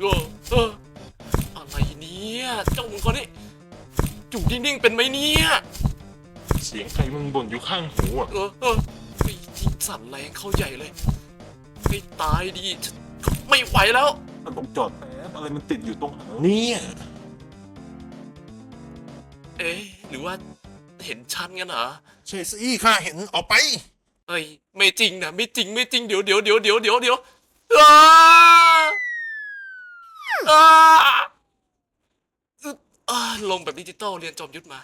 เออเอออะไรเนี่ยเจ้ามึงคนนี้อยู่นิ่งๆเป็นไหมเนี่ยเสียงใครมึงบ่นอยู่ข้างหูอะเออเออไอ้ที่สั่นแรงเข้าใหญ่เลยไม่ตายดีฉันไม่ไหวแล้ว มันต้องจอดแป๊บอะไรมันติดอยู่ตรงหางเนี่ยเอ๊ะหรือว่าเห็นชันกันเหรอใช่สิข้าเห็นออกไปเฮ้ยไม่จริงนะไม่จริงไม่จริงเดี๋ยวเดี๋ยวเดี๋ยวเดี๋ยวเดี๋ยวเดี๋ยวอ้า อ้าอึ๊บอ่าลงแบบดิจิตอลเรียนจอมยุทธมา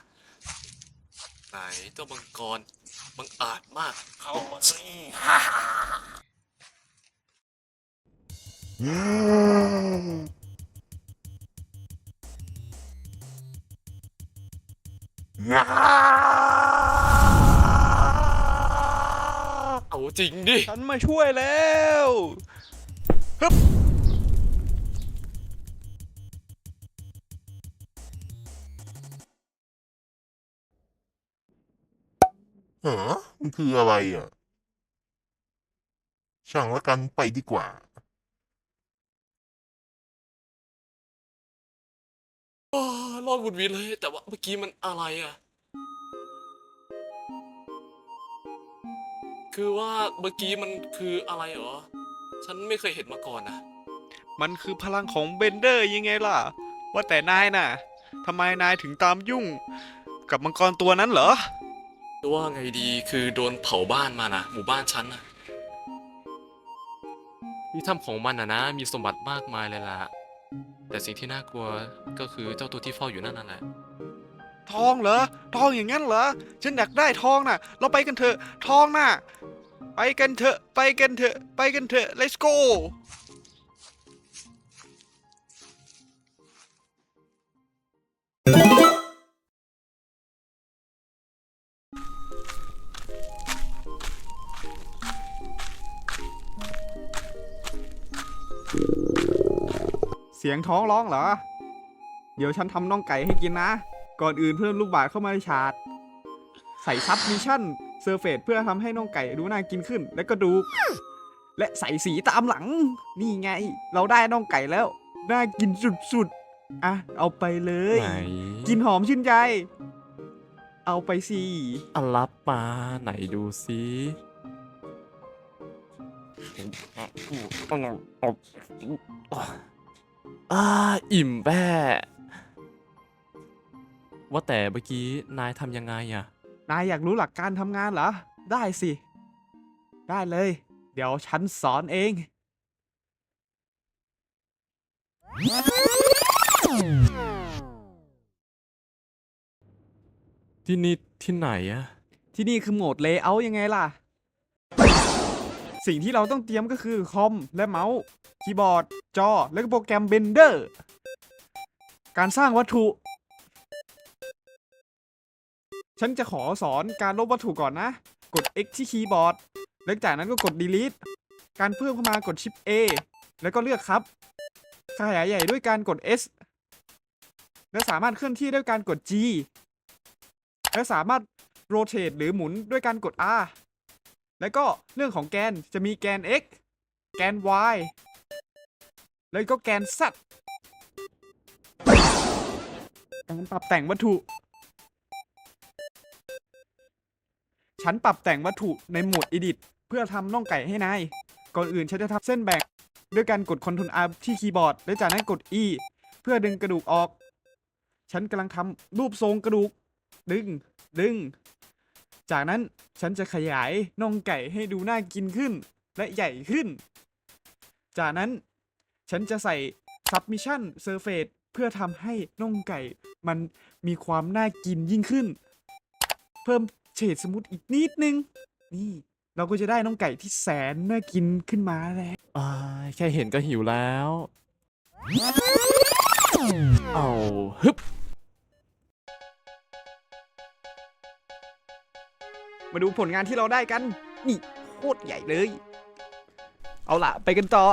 ไหนเจ้ามังกรบังอาจมาก เข้ามาสิงาเอาจริงดิ ฉันมาช่วยแล้วเออมันคืออะไรอะ ช่างละกันไปดีกว่าโอ้รอดบุญวินเลย แต่ว่าเมื่อกี้มันอะไรอะ คือว่าเมื่อกี้มันคืออะไรเหรอ ฉันไม่เคยเห็นมาก่อนนะมันคือพลังของเบนเดอร์ยังไงล่ะ ว่าแต่นายน่ะทำไมนายถึงตามยุ่ง กับมังกรตัวนั้นเหรอ จะว่าไงดีคือโดนเผาบ้านมานะหมู่บ้านฉันนะที่ถ้ำของมันนะนะ มีสมบัติมากมายเลยล่ะ แต่สิ่งที่น่ากลัวก็คือเจ้าตัวที่เฝ้าอยู่นั่นนั่นแหละ ทองเหรอ ทองอย่างนั้นเหรอ ฉันอยากได้ทองน่ะ เราไปกันเถอะ ทองน่ะ ไปกันเถอะ ไปกันเถอะ ไปกันเถอะ let's go สียงท้องร้องเหรอ เดี๋ยวฉันทำน่องไก่ให้กินนะ ก่อนอื่นเพิ่มลูกบาศก์เข้ามาในฉากใส่ซับมิชชั่นเซอร์เฟสเพื่อทำให้น่องไก่ดูน่ากินขึ้น และก็ดูกและใส่สีตามหลัง นี่ไง เราได้น่องไก่แล้ว น่ากินสุดๆ อะ เอาไปเลย ไหนกินหอมชื่นใจ เอาไปสิอัลลับมาไหนดูซิอ่าอิ่มแบ้ว่าแต่เมื่อกี้นายทำยังไงอะนายอยากรู้หลักการทำงานเหรอ ได้สิ ได้เลย เดี๋ยวฉันสอนเอง ที่นี่ที่ไหนอะที่นี่คือโหมด Layout ยังไงล่ะ สิ่งที่เราต้องเตรียมก็คือคอมและเมาส์คีย์บอร์ด จอ และก็โปรแกรม Blender การสร้างวัตถุ ฉันจะขอสอนการลบวัตถุก่อนนะ กด X ที่คีย์บอร์ดแล้วจากนั้นก็กด Delete การเพิ่มเข้ามากด Shift A แล้วก็เลือกครับ ขยายใหญ่ด้วยการกด S และสามารถเคลื่อนที่ด้วยการกด G และสามารถ rotate หรือหมุนด้วยการกด R แล้วก็เรื่องของแกนจะมีแกน x แกน y แล้วก็แกน z การปรับแต่งวัตถุ ฉันปรับแต่งวัตถุในโหมด edit เพื่อทำน่องไก่ให้นาย ก่อนอื่นฉันจะทำเส้นแบ่งด้วยการกด Ctrl R ที่คีย์บอร์ด และจากนั้นกด E เพื่อดึงกระดูกออก ฉันกำลังทำรูปทรงกระดูก ดึง ดึง จากนั้นฉันจะขยายน่องไก่ให้ดูน่ากินขึ้น และใหญ่ขึ้น จากนั้นฉันจะใส่ submission surface เพื่อทำให้น่องไก่มันมีความน่ากินยิ่งขึ้น เพิ่มเฉดสมูทอีกนิดนึง นี่เราก็จะได้น่องไก่ที่แสนน่ากินขึ้นมาแล้วอ่าแค่เห็นก็หิวแล้ว เอาฮึบ มาดูผลงานที่เราได้กัน นี่โคตรใหญ่เลย เอาล่ะ ไปกันต่อ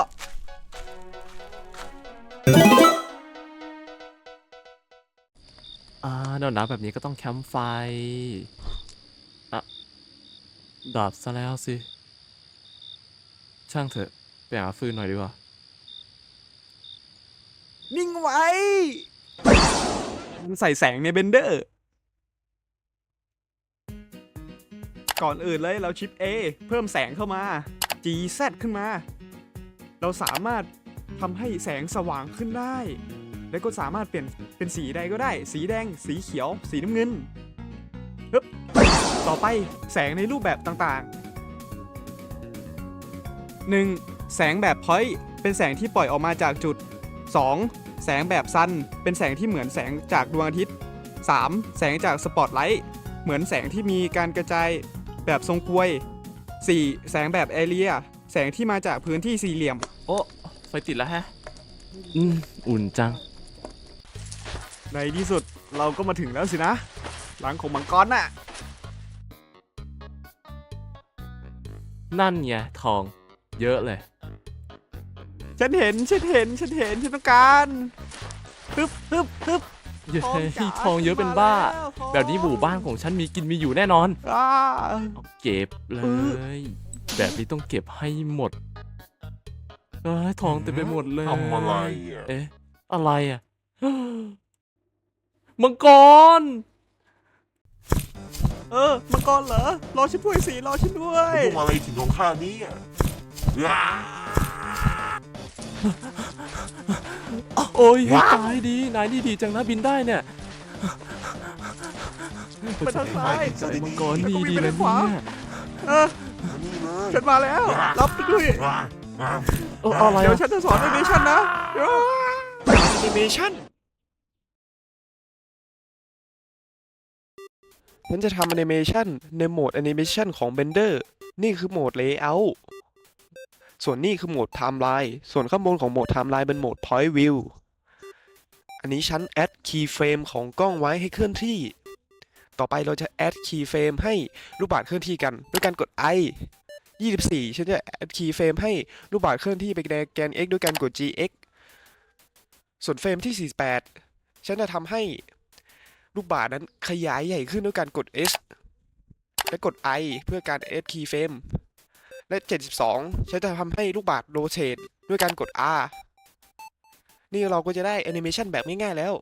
อ่าหนาวๆแบบนี้ก็ต้องแคมป์ไฟอะดับซะแล้วสิ ช่างเถอะ ไปหาฟืนหน่อยดีกว่า นิ่งไว้มันใส่แสงในเบนเดอร์ ก่อนอื่นเลยเราชิป A เพิ่มแสงเข้ามา G Z ขึ้นมา เราสามารถทำให้แสงสว่างขึ้นได้ แล้วก็สามารถเปลี่ยนเป็นสีใดก็ได้ สีแดง สีเขียว สีน้ำเงินปึ๊บต่อไปแสงในรูปแบบต่างๆ 1. แสงแบบพอยต์เป็นแสงที่ปล่อยออกมาจากจุด 2. แสงแบบซันเป็นแสงที่เหมือนแสงจากดวงอาทิตย์ 3. แสงจากสปอตไลท์เหมือนแสงที่มีการกระจาย แบบทรงกลวย 4. แสงแบบแอเรีย แสงที่มาจากพื้นที่สี่เหลี่ยม โอ้ไฟติดแล้วฮะ อืม อุ่นจัง ในที่สุดเราก็มาถึงแล้วสินะ หลังของมังกรน่ะ นั่นไงทอง เยอะเลย ฉันเห็น ฉันเห็น ฉันเห็น ฉันต้องการ ฮึบฮึบฮึบ เย้ทองจ๋าทองเยอะเป็นบ้ามาแล้วทอง แบบนี้หมู่บ้านของฉันมีกินมีอยู่แน่นอนอ่าเอาเก็บเลอื้ยแบบนี้ต้องเก็บให้หมดเอ้ยทองเต็มไปหมดเลยทำอะไรอะ เอ๊ะอะไรอะ มังกร เออมังกรเหรอ รอฉันด้วยสิรอฉันด้วยมันยุ่งอะไรถึงของข้าเนี่ยว้า โอ้ยว้าวตายดี นายนี่ดีจังนะบินได้เนี่ยไปทางซ้ายจะได้มัดีงกรนี่ดีแล้นะวก็วิ่งไปทางขวาเนี่ยเออมานี่เลยฉันมาแล้ว รับไปด้วยว้าว้าเอออะไรเดี๋ยวอะฉันจะสอนแอนิเมชันนะแอนิเมชันฉันจะทำแอนิเมชันในโหมดแอนิเมชันของ Blender นี่คือโหมด Layout ส่วนนี่คือโหมด Timeline ส่วนข้างบนของโหมด Timeline เป็นโหมด Point View อันนี้ฉัน add keyframe ของกล้องไว้ให้เคลื่อนที่ ต่อไปเราจะ add keyframe ให้ลูกบาศก์เคลื่อนที่กันด้วยการกด i 24 ฉันจะ add keyframe ให้ลูกบาศก์เคลื่อนที่ไปในแกน x ด้วยการกด gx ส่วนเฟรมที่ 48 ฉันจะทำให้ลูกบาศก์นั้นขยายใหญ่ขึ้นด้วยการกด s และกด i เพื่อการ add keyframe และ72 ฉันจะทำให้ลูกบาศก์โรเซตด้วยการกด r นี่เราก็จะได้แอนิเมชันแบบง่ายๆแล้ว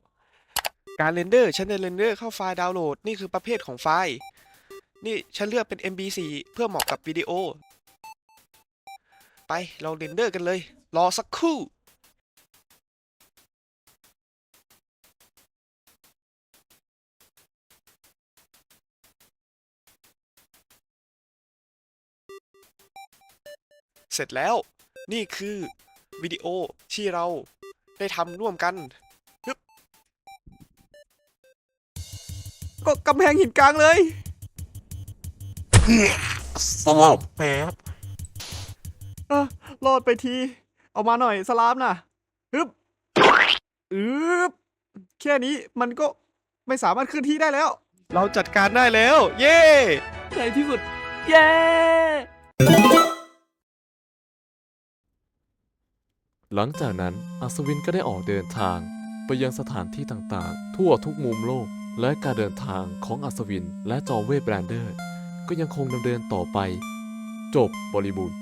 การเรนเดอร์ฉันจะเรนเดอร์เข้าไฟล์ดาวน์โหลด นี่คือประเภทของไฟล์ นี่ฉันเลือกเป็น MB4 เพื่อเหมาะกับวิดีโอ ไปเราเรนเดอร์กันเลย รอสักครู่ เสร็จแล้ว นี่คือวิดีโอที่เราได้ทำร่วมกันฮึบก็กำแพงหินกลางเลยสลบแป๊บเออรอดไปทีเอามาหน่อยสลามน่ะฮึบอึบแค่นี้มันก็ไม่สามารถเคลื่อนที่ได้แล้ว เราจัดการได้แล้ว เย้ในที่สุด เย้ หลังจากนั้นอัศวินก็ได้ออกเดินทาง ไปยังสถานที่ต่างๆ ทั่วทุกมุมโลก และการเดินทางของอัศวินและจอเวทแบรนเดอร์ ก็ยังคงดำเนินต่อไป จบบริบูรณ์